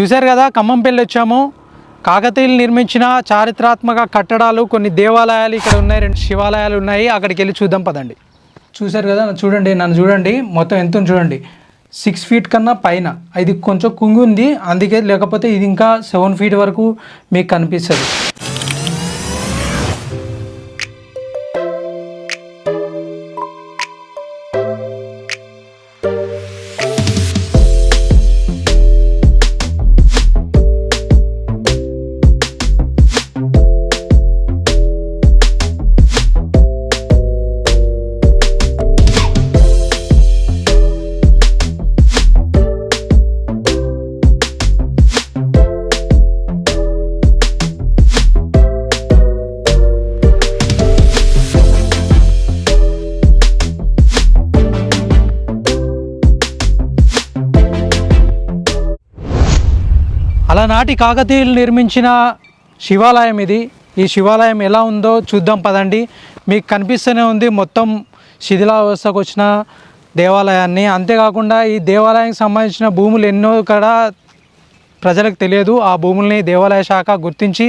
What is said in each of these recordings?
చూశారు కదా ఖమ్మంపల్లి వచ్చాము. కాకతీయులు నిర్మించిన చారిత్రాత్మక కట్టడాలు కొన్ని దేవాలయాలు ఇక్కడ ఉన్నాయి రెండు శివాలయాలు ఉన్నాయి. అక్కడికి వెళ్ళి చూద్దాం పదండి. చూశారు కదా చూడండి నన్ను చూడండి. మొత్తం ఎంత చూడండి. సిక్స్ ఫీట్ కన్నా పైన. ఇది కొంచెం కుంగి ఉంది. అందుకే లేకపోతే ఇది ఇంకా సెవెన్ ఫీట్ వరకు మీకు కనిపిస్తుంది. ఆనాటి కాకతీయులు నిర్మించిన శివాలయం ఇది. ఈ శివాలయం ఎలా ఉందో చూద్దాం పదండి. మీకు కనిపిస్తూనే ఉంది మొత్తం శిథిలావస్థకు వచ్చిన దేవాలయాన్ని. అంతేకాకుండా ఈ దేవాలయానికి సంబంధించిన భూములు ఎన్నో కూడా ప్రజలకు తెలియదు. ఆ భూముల్ని దేవాలయ శాఖ గుర్తించి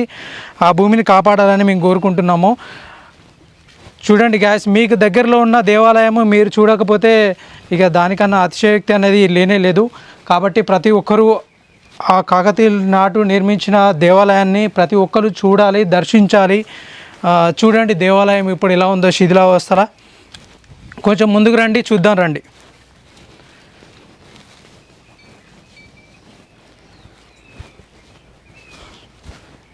ఆ భూమిని కాపాడాలని మేము కోరుకుంటున్నాము. చూడండి గ్యాస్ మీకు దగ్గరలో ఉన్న దేవాలయము మీరు చూడకపోతే ఇక దానికన్నా అతిశయోక్తి అనేది లేనే లేదు. కాబట్టి ప్రతి ఒక్కరూ ఆ కాకతీయుల నాటు నిర్మించిన దేవాలయాన్ని ప్రతి ఒక్కరు చూడాలి దర్శించాలి. చూడండి దేవాలయం ఇప్పుడు ఎలా ఉందో శిథిలావస్థల. కొంచెం ముందుకు రండి చూద్దాం రండి.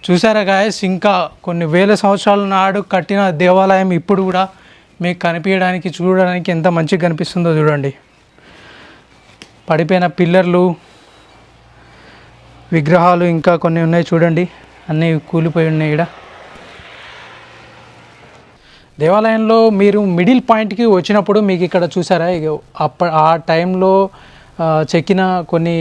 చూసారా గాయస్ ఇంకా కొన్ని వేల సంవత్సరాల నాడు కట్టిన దేవాలయం ఇప్పుడు కూడా మీకు కనిపించడానికి చూడడానికి ఎంత మంచిగా కనిపిస్తుందో చూడండి. పడిపోయిన పిల్లర్లు విగ్రహాలు ఇంకా కొన్ని ఉన్నాయి చూడండి. అన్నీ కూలిపోయి ఉన్నాయి ఇక్కడ దేవాలయంలో మీరు మిడిల్ పాయింట్కి వచ్చినప్పుడు మీకు ఇక్కడ చూసారా? ఇక అప్ప ఆ టైంలో చెక్కిన కొన్ని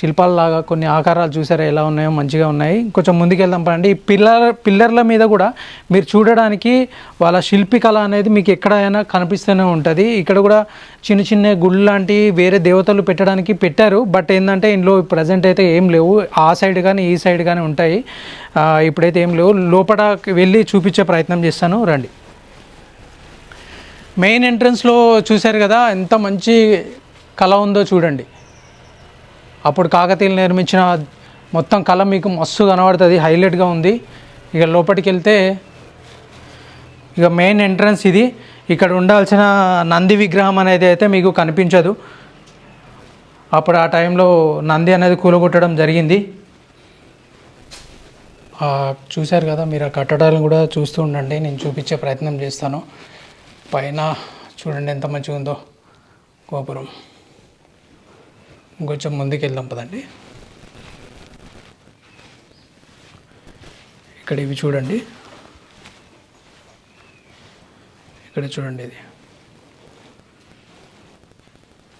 శిల్పాలలాగా కొన్ని ఆకారాలు చూసారా? ఎలా ఉన్నాయో? మంచిగా ఉన్నాయి. కొంచెం ముందుకెళ్దాం పడండి ఈ పిల్లర్ పిల్లర్ల మీద కూడా మీరు చూడడానికి వాళ్ళ శిల్పి కళ అనేది మీకు ఎక్కడైనా కనిపిస్తూనే ఉంటుంది. ఇక్కడ కూడా చిన్న చిన్న గుళ్ళు లాంటి వేరే దేవతలు పెట్టడానికి పెట్టారు. బట్ ఏంటంటే ఇందులో ప్రజెంట్ అయితే ఏం లేవు. ఆ సైడ్ కానీ ఈ సైడ్ కానీ ఉంటాయి. ఇప్పుడైతే ఏం లేవు. లోపల వెళ్ళి చూపించే ప్రయత్నం చేస్తాను. రండి. మెయిన్ ఎంట్రన్స్లో చూశారు కదా? ఎంత మంచి కళ ఉందో చూడండి. అప్పుడు కాకతీయులు నిర్మించిన మొత్తం కళ మీకు మస్తు కనబడుతుంది హైలైట్గా ఉంది. ఇక లోపలికి వెళ్తే ఇక మెయిన్ ఎంట్రన్స్ ఇది. ఇక్కడ ఉండాల్సిన నంది విగ్రహం అనేది అయితే మీకు కనిపించదు. అప్పుడు ఆ టైంలో నంది అనేది కూలగొట్టడం జరిగింది. చూశారు కదా మీరు ఆ కట్టడాలను కూడా చూస్తూ ఉండండి. నేను చూపించే ప్రయత్నం చేస్తాను. పైన చూడండి ఎంత మంచిగా ఉందో గోపురం. ఇంకొంచెం ముందుకు వెళ్దాం పదండి. ఇక్కడ ఇవి చూడండి. ఇక్కడ చూడండి ఇది.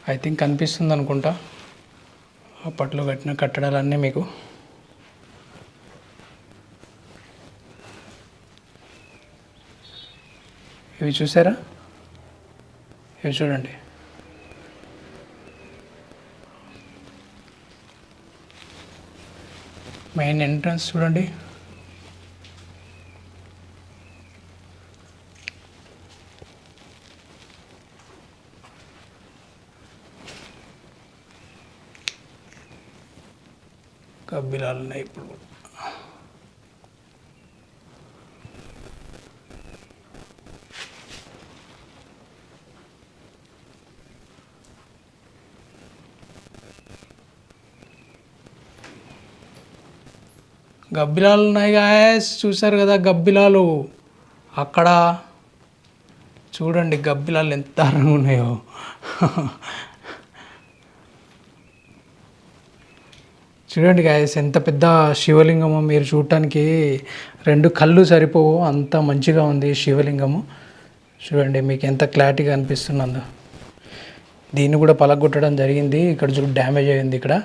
ఐ థింక్ కనిపిస్తుంది అనుకుంటా. అప్పట్లో కట్టిన కట్టడాలన్నీ మీకు. ఇవి చూసారా? ఇవి చూడండి. మెయిన్ ఎంట్రన్స్ చూడండి. కబ్బిలాలు ఉన్నాయి ఇప్పుడు. గబ్బిలాలు ఉన్నాయి గాయస్ చూశారు కదా గబ్బిలాలు? అక్కడ చూడండి గబ్బిలాలు ఎంత దారుణంగా ఉన్నాయో. చూడండి గాయస్ ఎంత పెద్ద శివలింగము మీరు చూడటానికి. రెండు కళ్ళు సరిపోవు అంత మంచిగా ఉంది శివలింగము. చూడండి మీకు ఎంత క్లారిటీగా అనిపిస్తున్నదో దీన్ని కూడా పలగొట్టడం జరిగింది. ఇక్కడ చూడు డ్యామేజ్ అయింది ఇక్కడ.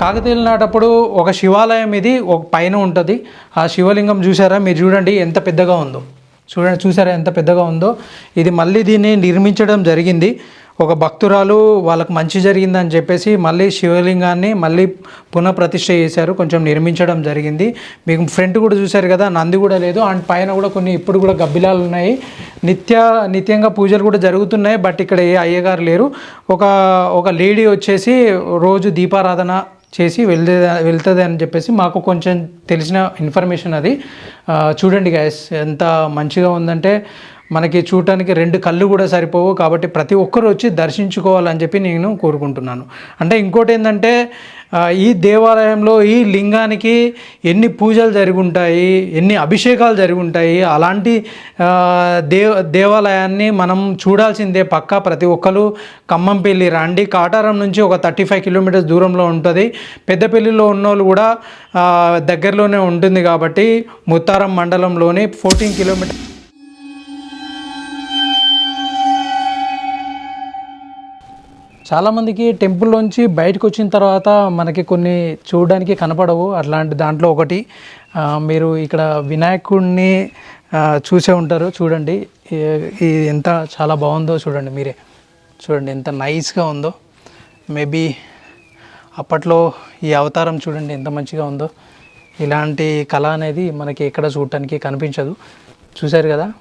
కాకతీయులు నాటప్పుడు ఒక శివాలయం ఇది ఒక పైన ఉంటుంది. ఆ శివలింగం చూసారా? మీరు చూడండి ఎంత పెద్దగా ఉందో. చూడండి చూసారా ఎంత పెద్దగా ఉందో? ఇది మళ్ళీ దీన్ని నిర్మించడం జరిగింది. ఒక భక్తురాలు వాళ్ళకు మంచి జరిగిందని చెప్పేసి మళ్ళీ శివలింగాన్ని మళ్ళీ పునఃప్రతిష్ఠ చేశారు. కొంచెం నిర్మించడం జరిగింది. మీకు ఫ్రంట్ కూడా చూశారు కదా నంది కూడా లేదు. అండ్ పైన కూడా కొన్ని ఇప్పుడు కూడా గబ్బిలాలు ఉన్నాయి. నిత్య నిత్యంగా పూజలు కూడా జరుగుతున్నాయి బట్ ఇక్కడ ఏ అయ్యగారు లేరు. ఒక ఒక లేడీ వచ్చేసి రోజు దీపారాధన చేసి వెళ్తే వెళ్తుంది అని చెప్పేసి మాకు కొంచెం తెలిసిన ఇన్ఫర్మేషన్ అది. చూడండి గ్యాస్ ఎంత మంచిగా ఉందంటే మనకి చూడటానికి రెండు కళ్ళు కూడా సరిపోవు కాబట్టి ప్రతి ఒక్కరు వచ్చి దర్శించుకోవాలని చెప్పి నేను కోరుకుంటున్నాను. అంటే ఇంకోటి ఏంటంటే ఈ దేవాలయంలో ఈ లింగానికి ఎన్ని పూజలు జరుగుంటాయి ఎన్ని అభిషేకాలు జరుగుంటాయి అలాంటి దే దేవాలయాన్ని మనం చూడాల్సిందే పక్కా ప్రతి ఒక్కరు. ఖమ్మంపల్లి రండి కాటారం నుంచి ఒక థర్టీ ఫైవ్ కిలోమీటర్స్ దూరంలో ఉంటుంది. పెద్దపల్లిలో ఉన్నోళ్ళు కూడా దగ్గరలోనే ఉంటుంది కాబట్టి ముత్తారం మండలంలోని ఫోర్టీన్ కిలోమీటర్ చాలామందికి టెంపుల్లోంచి బయటకు వచ్చిన తర్వాత మనకి కొన్ని చూడడానికి కనపడవు. అట్లాంటి దాంట్లో ఒకటి మీరు ఇక్కడ వినాయకుడిని చూసే ఉంటారు. చూడండి ఇది ఎంత చాలా బాగుందో చూడండి మీరే. చూడండి ఎంత నైస్గా ఉందో. మేబీ అప్పట్లో ఈ అవతారం చూడండి ఎంత మంచిగా ఉందో. ఇలాంటి కళ అనేది మనకి ఎక్కడ చూడటానికి కనిపించదు. చూశారు కదా?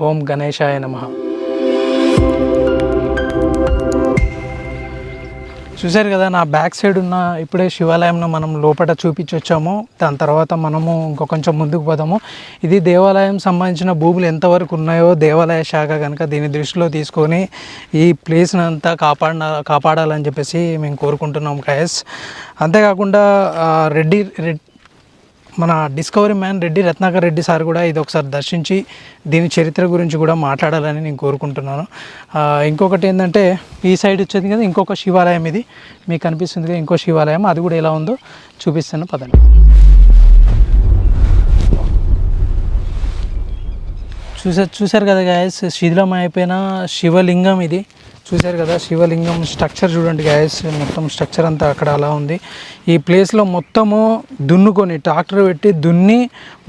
ఓం గణేశాయ నమః. చూశారు కదా నా బ్యాక్ సైడ్ ఉన్న ఇప్పుడే శివాలయంను మనం లోపల చూపించి వచ్చాము. దాని తర్వాత మనము ఇంకో కొంచెం ముందుకు పోదాము. ఇది దేవాలయం సంబంధించిన భూములు ఎంతవరకు ఉన్నాయో దేవాలయ శాఖ కనుక దీన్ని దృష్టిలో తీసుకొని ఈ ప్లేస్ని అంతా కాపాడ కాపాడాలని చెప్పేసి మేము కోరుకుంటున్నాం కయస్ అంతేకాకుండా రెడ్డి రెడ్ మన discovery man Reddy Ratnakar Reddy sir కూడా ఇది ఒకసారి దర్శించి దీని చరిత్ర గురించి కూడా మాట్లాడాలని నేను కోరుకుంటున్నాను. ఇంకొకటి ఏంటంటే ఈ సైడ్ వచ్చేది కదా ఇంకొక శివాలయం ఇది. మీకు కనిపిస్తుంది కదా ఇంకో శివాలయం అది కూడా ఎలా ఉందో చూపిస్తాను పదండి. చూసారు చూశారు కదా గాయస్ శిథిలం అయిపోయిన శివలింగం ఇది. చూశారు కదా శివలింగం స్ట్రక్చర్ చూడండి గాయస్ మొత్తం స్ట్రక్చర్ అంతా అక్కడ అలా ఉంది. ఈ ప్లేస్లో మొత్తము దున్నుకొని ట్రాక్టర్ పెట్టి దున్ని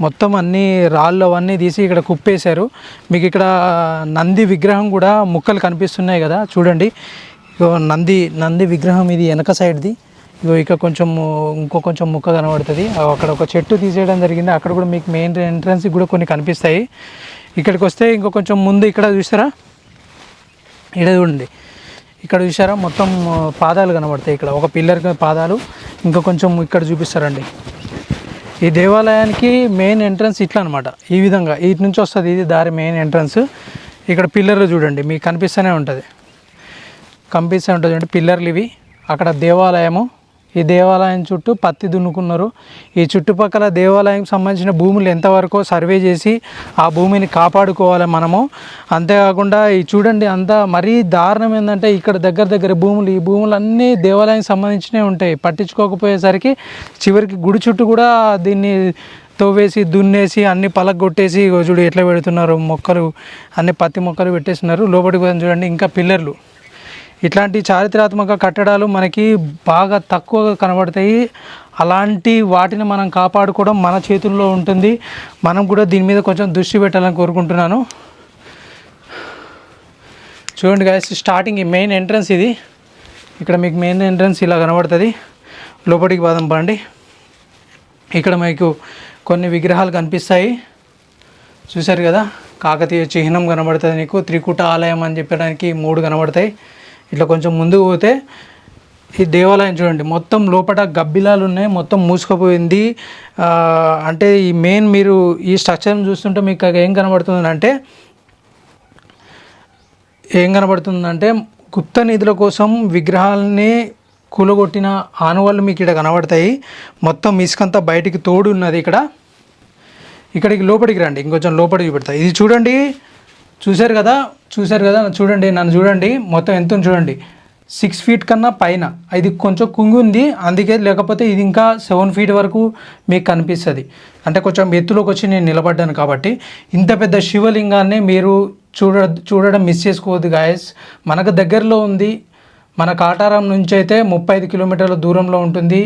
మొత్తం అన్ని రాళ్ళు అవన్నీ తీసి ఇక్కడ కుప్పేశారు. మీకు ఇక్కడ నంది విగ్రహం కూడా ముక్కలు కనిపిస్తున్నాయి కదా చూడండి. ఇగో నంది నంది విగ్రహం ఇది వెనక సైడ్ది ఇగో ఇక కొంచెం ఇంకో కొంచెం ముక్క కనబడుతుంది. అక్కడ ఒక చెట్టు తీసేయడం జరిగింది. అక్కడ కూడా మీకు మెయిన్ ఎంట్రన్స్ కూడా కొన్ని కనిపిస్తాయి. ఇక్కడికి వస్తే ఇంకో కొంచెం ముందు ఇక్కడ చూసారా ఇక్కడ చూడండి. ఇక్కడ చూసారా మొత్తం పాదాలు కనబడతాయి ఇక్కడ. ఒక పిల్లర్ పాదాలు ఇంకా కొంచెం ఇక్కడ చూపిస్తారండి. ఈ దేవాలయానికి మెయిన్ ఎంట్రన్స్ ఇట్లా అనమాట ఈ విధంగా ఇటు నుంచి వస్తుంది ఇది దారి మెయిన్ ఎంట్రన్స్. ఇక్కడ పిల్లర్లు చూడండి మీకు కనిపిస్తూనే ఉంటుంది. కనిపిస్తూ ఉంటుంది అంటే పిల్లర్లు ఇవి. అక్కడ దేవాలయము ఈ దేవాలయం చుట్టూ పత్తి దున్నుకున్నారు. ఈ చుట్టుపక్కల దేవాలయం సంబంధించిన భూములు ఎంతవరకు సర్వే చేసి ఆ భూమిని కాపాడుకోవాలి మనము. అంతేకాకుండా ఈ చూడండి అంతా మరీ దారుణం ఏంటంటే ఇక్కడ దగ్గర దగ్గర భూములు ఈ భూములు అన్నీ దేవాలయం సంబంధించినవి ఉంటాయి. పట్టించుకోకపోయేసరికి చివరికి గుడి చుట్టూ కూడా దీన్ని తవ్వేసి దున్నేసి అన్ని పలగొట్టేసి చూడు ఎట్లా పెడుతున్నారు మొక్కలు. అన్ని పత్తి మొక్కలు పెట్టేస్తున్నారు. లోపలికి చూడండి. ఇంకా పిల్లర్లు. ఇట్లాంటి చారిత్రాత్మక కట్టడాలు మనకి బాగా తక్కువగా కనబడతాయి. అలాంటి వాటిని మనం కాపాడుకోవడం మన చేతుల్లో ఉంటుంది. మనం కూడా దీని మీద కొంచెం దృష్టి పెట్టాలని కోరుకుంటున్నాను. చూడండి గాయస్ స్టార్టింగ్ ఈ మెయిన్ ఎంట్రన్స్ ఇది. ఇక్కడ మీకు మెయిన్ ఎంట్రన్స్ ఇలా కనబడుతుంది. లోపలికి పాదం పండి ఇక్కడ మీకు కొన్ని విగ్రహాలు కనిపిస్తాయి. చూశారు కదా? కాకతీయ చిహ్నం కనబడుతుంది నీకు. త్రికూట ఆలయం అని చెప్పడానికి మూడు కనబడతాయి. ఇట్లా కొంచెం ముందుకు పోతే ఈ దేవాలయం చూడండి మొత్తం లోపల గబ్బిలాలు ఉన్నాయి మొత్తం మూసుకుపోయింది. అంటే ఈ మెయిన్ మీరు ఈ స్ట్రక్చర్ని చూస్తుంటే మీకు ఏం కనబడుతుంది అంటే ఏం కనబడుతుందంటే గుప్త నిధుల కోసం విగ్రహాలని కూలగొట్టిన ఆనవాళ్ళు మీకు ఇక్కడ కనబడతాయి. మొత్తం ఇసుకంతా బయటికి తోడు ఉన్నది ఇక్కడ. ఇక్కడికి లోపలికి రండి ఇంకొంచెం లోపలికి చూపెడతా ఇది చూడండి చూశారు కదా చూశారు కదా చూడండి నన్ను చూడండి మొత్తం ఎంత చూడండి. సిక్స్ ఫీట్ కన్నా పైన. ఇది కొంచెం కుంగి ఉంది అందుకే లేకపోతే ఇది ఇంకా సెవెన్ ఫీట్ వరకు మీకు కనిపిస్తుంది. అంటే కొంచెం ఎత్తులోకి వచ్చి నేను నిలబడ్డాను కాబట్టి. ఇంత పెద్ద శివలింగాన్ని మీరు చూడ చూడడం మిస్ చేసుకోవద్దు గాయస్ మనకు దగ్గరలో ఉంది. మన కాటారం నుంచి అయితే ముప్పై ఐదు కిలోమీటర్ల దూరంలో ఉంటుంది.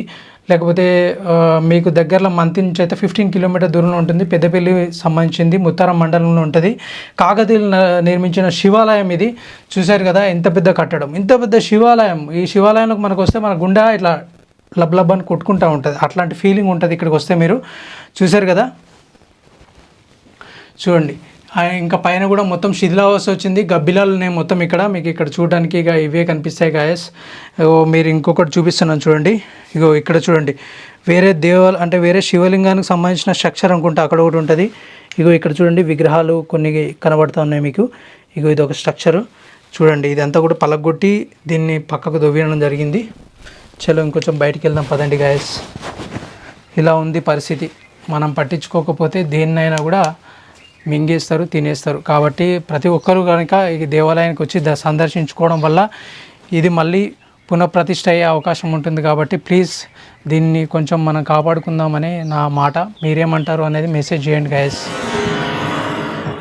లేకపోతే మీకు దగ్గరలో మంత్ నుంచి అయితే ఫిఫ్టీన్ కిలోమీటర్ దూరంలో ఉంటుంది. పెద్దపల్లి సంబంధించింది ముత్తారం మండలంలో ఉంటుంది. కాకతీయులు న- నిర్మించిన శివాలయం ఇది. చూశారు కదా ఎంత పెద్ద కట్టడం. ఇంత పెద్ద శివాలయం. ఈ శివాలయంలోకి మనకు వస్తే మన గుండె ఇట్లా లబ్ లబ్ అని కొట్టుకుంటూ ఉంటుంది. అట్లాంటి ఫీలింగ్ ఉంటుంది ఇక్కడికి వస్తే మీరు. చూశారు కదా? చూడండి. ఇంకా పైన కూడా మొత్తం శిథిలావస్థ వచ్చింది. గబ్బిలాలు ఉన్నాయి మొత్తం ఇక్కడ మీకు ఇక్కడ చూడడానికి ఇక ఇవే కనిపిస్తాయి గాయస్ ఓ మీరు ఇంకొకటి చూపిస్తున్నాను చూడండి. ఇగో ఇక్కడ చూడండి. వేరే దేవాల అంటే వేరే శివలింగానికి సంబంధించిన స్ట్రక్చర్ అనుకుంటా అక్కడ ఒకటి ఉంటుంది. ఇగో ఇక్కడ చూడండి విగ్రహాలు కొన్ని కనబడుతూ ఉన్నాయి మీకు. ఇగో ఇది ఒక స్ట్రక్చరు. చూడండి ఇదంతా కూడా పలగొట్టి దీన్ని పక్కకు దొవ్వడం జరిగింది. చలో ఇంకొంచెం బయటికి వెళ్దాం పదండి గాయస్ ఇలా ఉంది పరిస్థితి. మనం పట్టించుకోకపోతే దేన్నైనా కూడా మింగేస్తారు తినేస్తారు. కాబట్టి ప్రతి ఒక్కరు కనుక ఈ దేవాలయానికి వచ్చి ద- సందర్శించుకోవడం వల్ల ఇది మళ్ళీ పునఃప్రతిష్ట అయ్యే అవకాశం ఉంటుంది కాబట్టి ప్లీజ్ దీన్ని కొంచెం మనం కాపాడుకుందామని నా మాట. మీరేమంటారు అనేది మెసేజ్ చేయండి గైస్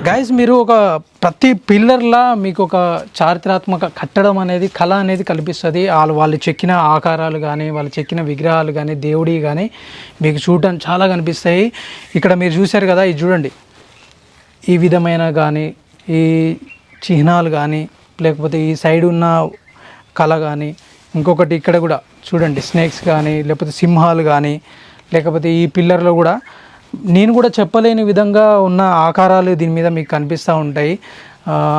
గైస్ మీరు ఒక ప్రతి పిల్లర్లా మీకు ఒక చారిత్రాత్మక కట్టడం అనేది కళ అనేది కల్పిస్తుంది. వాళ్ళు వాళ్ళు చెక్కిన ఆకారాలు కానీ వాళ్ళు చెక్కిన విగ్రహాలు కానీ దేవుడి కానీ మీకు చూడటం చాలా కనిపిస్తాయి. ఇక్కడ మీరు చూశారు కదా ఇది చూడండి. ఈ విధమైన కానీ ఈ చిహ్నాలు కానీ లేకపోతే ఈ సైడ్ ఉన్న కళ కానీ ఇంకొకటి ఇక్కడ కూడా చూడండి స్నేక్స్ కానీ లేకపోతే సింహాలు కానీ లేకపోతే ఈ పిల్లర్లో కూడా నేను కూడా చెప్పలేని విధంగా ఉన్న ఆకారాలు దీని మీద మీకు కనిపిస్తూ ఉంటాయి.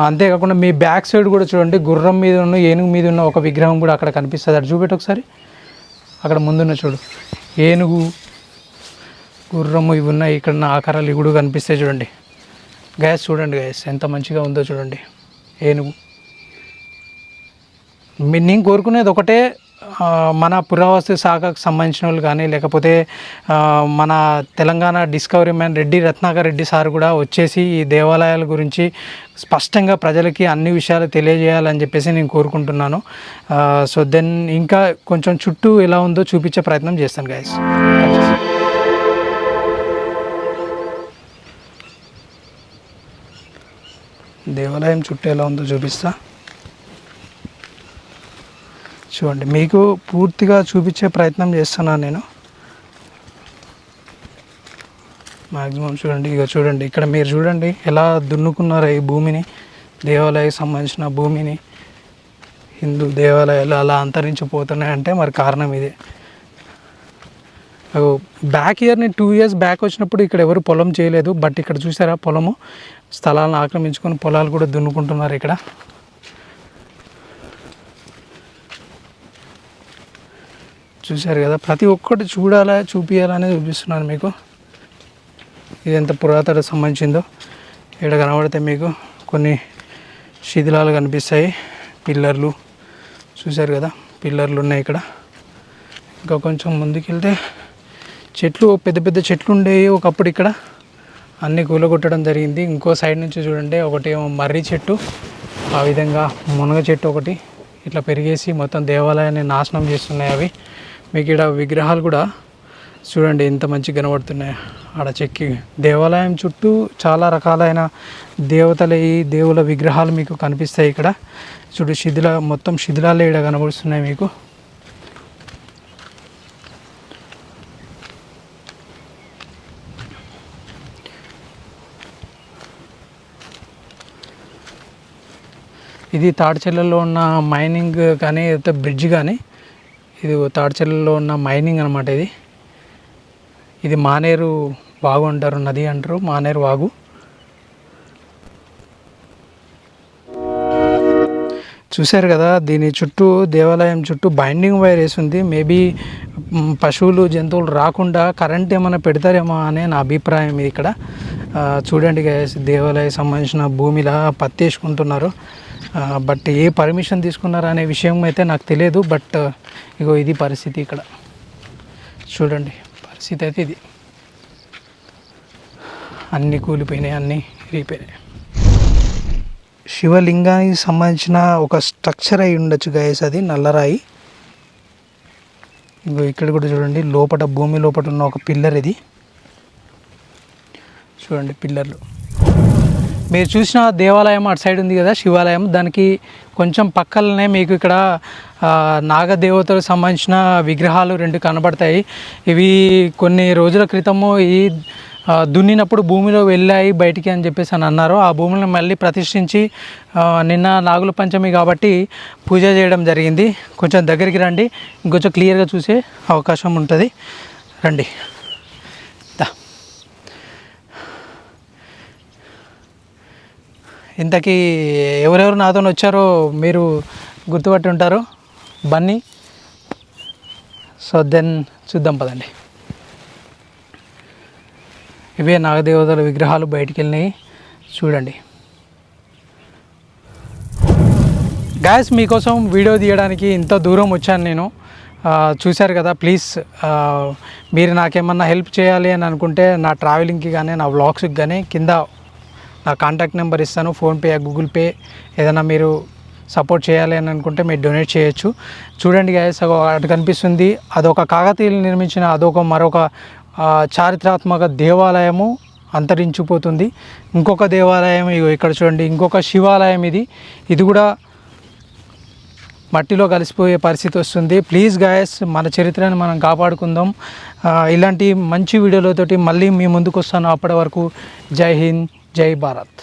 అంతేకాకుండా మీ బ్యాక్ సైడ్ కూడా చూడండి గుర్రం మీద ఉన్న ఏనుగు మీద ఉన్న ఒక విగ్రహం కూడా అక్కడ కనిపిస్తుంది. అది చూపెట్టు ఒకసారి. అక్కడ ముందున్న చూడు. ఏనుగు గుర్రము ఇవి ఉన్నాయి. ఇక్కడ ఉన్న ఆకారాలు ఇవి కూడా కనిపిస్తాయి చూడండి. గ్యాస్ చూడండి గ్యాస్ ఎంత మంచిగా ఉందో చూడండి. ఏనుగు. మీ- నేను కోరుకునేది ఒకటే మన పురావస్తు శాఖకు సంబంధించిన వాళ్ళు కానీ లేకపోతే మన Telangana discovery man Reddy Ratnakar Reddy sir కూడా వచ్చేసి ఈ దేవాలయాల గురించి స్పష్టంగా ప్రజలకి అన్ని విషయాలు తెలియజేయాలని చెప్పేసి నేను కోరుకుంటున్నాను. సో దెన్ ఇంకా కొంచెం చుట్టూ ఎలా ఉందో చూపించే ప్రయత్నం చేస్తాను గాయస్ దేవాలయం చుట్టూ ఎలా ఉందో చూపిస్తా. చూడండి మీకు పూర్తిగా చూపించే ప్రయత్నం చేస్తున్నాను నేను. మ్యాక్సిమం చూడండి ఇక చూడండి ఇక్కడ మీరు చూడండి ఎలా దున్నుకున్నారో ఈ భూమిని దేవాలయకి సంబంధించిన భూమిని. హిందూ దేవాలయాలు అలా అంతరించిపోతున్నాయంటే మరి కారణం ఇదే. బ్యాక్ ఇయర్ నేను టూ ఇయర్స్ బ్యాక్ వచ్చినప్పుడు ఇక్కడ ఎవరు పొలం చేయలేదు బట్ ఇక్కడ చూసారా పొలము? స్థలాలను ఆక్రమించుకొని పొలాలు కూడా దున్నుకుంటున్నారు ఇక్కడ. చూశారు కదా ప్రతి ఒక్కటి చూడాలా చూపించాలనే చూపిస్తున్నాను మీకు. ఇది ఎంత పురాతన సంబంధించిందో. ఇక్కడ కనబడితే మీకు కొన్ని శిథిలాలు కనిపిస్తాయి. పిల్లర్లు. చూశారు కదా పిల్లర్లు ఉన్నాయి ఇక్కడ. ఇంకా కొంచెం ముందుకెళ్తే చెట్లు పెద్ద పెద్ద చెట్లు ఉండేవి ఒకప్పుడు ఇక్కడ. అన్నీ కూలగొట్టడం జరిగింది. ఇంకో సైడ్ నుంచి చూడండి ఒకటి మర్రి చెట్టు. ఆ విధంగా మునగ చెట్టు ఒకటి. ఇట్లా పెరిగేసి మొత్తం దేవాలయాన్ని నాశనం చేస్తున్నాయి అవి. మీకు ఇక్కడ విగ్రహాలు కూడా చూడండి ఎంత మంచిగా కనబడుతున్నాయి. ఆడ చెక్కి. దేవాలయం చుట్టూ చాలా రకాలైన దేవతల దేవుల విగ్రహాలు మీకు కనిపిస్తాయి ఇక్కడ. చూడు శిథిల మొత్తం శిథిలాలు ఇక్కడ కనబడుతున్నాయి మీకు. ఇది తాడిచెర్లలో ఉన్న మైనింగ్ కానీ లేకపోతే బ్రిడ్జ్ కానీ ఇది తాడిచెర్లలో ఉన్న మైనింగ్ అనమాట ఇది. ఇది మానేరు వాగు అంటారు నది అంటారు మానేరు వాగు. చూశారు కదా దీని చుట్టూ దేవాలయం చుట్టూ బైండింగ్ వైర్ వేసి ఉంది మేబీ పశువులు జంతువులు రాకుండా కరెంట్ ఏమైనా పెడతారేమో అనే నా అభిప్రాయం ఇది ఇక్కడ. చూడండి దేవాలయం సంబంధించిన భూమిలా పత్తి వేసుకుంటున్నారు బట్ ఏ పర్మిషన్ తీసుకున్నారు అనే విషయం అయితే నాకు తెలియదు బట్ ఇగో ఇది పరిస్థితి ఇక్కడ. చూడండి పరిస్థితి అయితే ఇది. అన్నీ కూలిపోయినాయి అన్నీ రీపోయినాయి శివలింగానికి సంబంధించిన ఒక స్ట్రక్చర్ అయి ఉండొచ్చు గాయస్ అది నల్లరాయి. ఇగో ఇక్కడ కూడా చూడండి లోపల భూమి లోపల ఉన్న ఒక పిల్లర్ ఇది. చూడండి పిల్లర్లు. మీరు చూసిన దేవాలయం అటు సైడ్ ఉంది కదా శివాలయం. దానికి కొంచెం పక్కలనే మీకు ఇక్కడ నాగదేవతలకు సంబంధించిన విగ్రహాలు రెండు కనబడతాయి. ఇవి కొన్ని రోజుల క్రితము ఈ దున్నినప్పుడు భూమిలో వెళ్ళాయి బయటికి అని చెప్పేసి అని అన్నారు. ఆ భూమిని మళ్ళీ ప్రతిష్ఠించి నిన్న నాగుల పంచమి కాబట్టి పూజ చేయడం జరిగింది. కొంచెం దగ్గరికి రండి. ఇంకొంచెం క్లియర్గా చూసే అవకాశం ఉంటుంది. రండి. ఇంతకీ ఎవరెవరు నాతో వచ్చారో మీరు గుర్తుపట్టి ఉంటారు? బన్నీ. సో దెన్ చూద్దాం పదండి. ఇవే నాగదేవతల విగ్రహాలు బయటికి వెళ్ళినాయి చూడండి. గ్యాస్ మీకోసం వీడియో తీయడానికి ఇంత దూరం వచ్చాను నేను. చూశారు కదా ప్లీజ్ మీరు నాకేమన్నా హెల్ప్ చేయాలి అని అనుకుంటే నా ట్రావెలింగ్కి కానీ నా వ్లాగ్స్కి కానీ కింద నా కాంటాక్ట్ నెంబర్ ఇస్తాను ఫోన్పే గూగుల్ పే ఏదైనా మీరు సపోర్ట్ చేయాలి అని అనుకుంటే మీరు డొనేట్ చేయొచ్చు. చూడండి గాయస్ అటు కనిపిస్తుంది. అదొక కాకతీయులు నిర్మించిన అదొక మరొక చారిత్రాత్మక దేవాలయము అంతరించిపోతుంది. ఇంకొక దేవాలయం ఇక్కడ చూడండి ఇంకొక శివాలయం ఇది. ఇది కూడా మట్టిలో కలిసిపోయే పరిస్థితి వస్తుంది. ప్లీజ్ గాయస్ మన చరిత్రను మనం కాపాడుకుందాం. ఇలాంటి మంచి వీడియోలతోటి మళ్ళీ మీ ముందుకు వస్తాను. అప్పటి వరకు జై హింద్. జై భారత్